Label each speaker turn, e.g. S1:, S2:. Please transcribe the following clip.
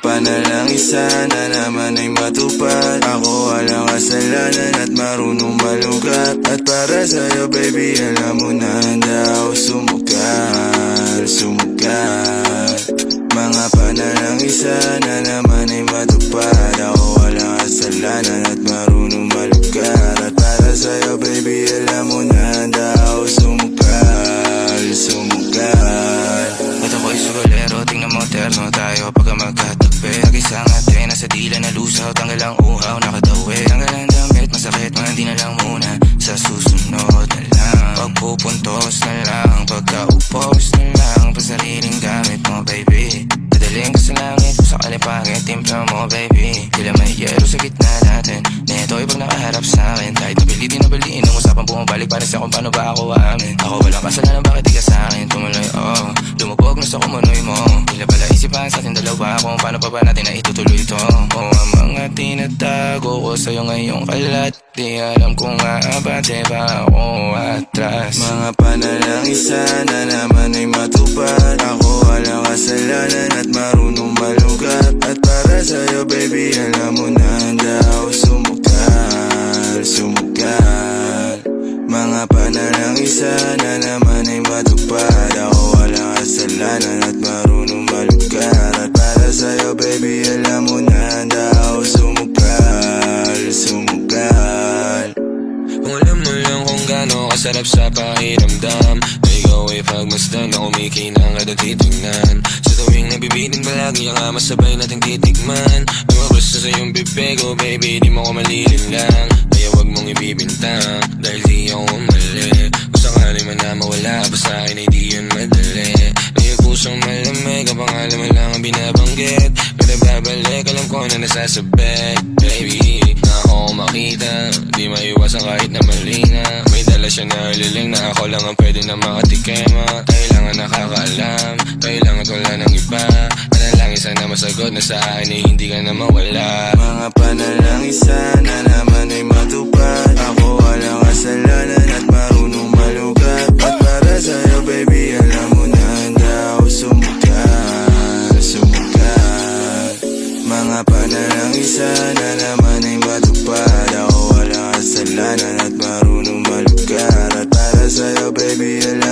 S1: panalangin sana naman ay matupad. Ako walang kasalanan at marunong malugat At para sa'yo baby alam mo na handa ako sumugal Sumugal Mga panalangin sana naman ay matupad. Ako walang kasalanan at marunong malugat At para sa'yo baby alam mo na handa ako sumugal Sumugal
S2: Ba't ako'y sugolero, tingnan mo terno tayo. Pagka magkatabi Nag-isang ate, nasa dila na lusaw, tanggal ang uhaw, nakatawi. Tanggal ang damit, masakit, mga di na lang muna. Sa susunod na lang Pagpupuntos na lang, pagkaupos na lang. Pasariling gamit mo, baby Dadaling ka sa langit, sa kalipangit, timpla mo, baby. Tila may yero sa gitna natin. Neto pag nakaharap sa akin Kahit napilitin na baliin, ang usapang bumabalik Para sa kung paano ba ako aamin Ako ating dalawa Kung paano pa ba natin na itutuloy ito? Oh, ang mga tinatago ko sa'yo ngayong kalat Di alam kung aabate ba ako atras.
S1: Mga panalangin sana naman ay matupad. Ako walang kasalanan at marunong malugat. At para sa'yo baby alam mo na handa ako sumugal Sumugal Mga panalangin sana naman ay matupad. Ako walang kasalanan at marunong sa'yo baby alam mo na handa ako sumugal Sumugal
S2: Kung alam mo lang kung gaano kasarap sa pakiramdam Na ikaw ay pagmasdan na kumikinang at titignan. Sa tuwing nabibitin palagi ang ama sabay nating titigman. Lumabas na sa iyong bibig oh baby di mo ko malilin lang. Kaya wag mong mo lang ang binabanggit Kada babalik alam ko na nasasabik. Baby na ako makita. Di maiwasan kahit na mali na. May dala siya na liling na ako lang ang pwede na makatikema Kailangan nakakaalam. Kailangan wala ng iba. Manalangin sana masagot na sa akin ay hindi ka na mawala.
S1: Mga panalangin sana Mga panalangin sana naman ay matupad. Ako walang kasalanan at marunong malugat At para sa'yo baby alam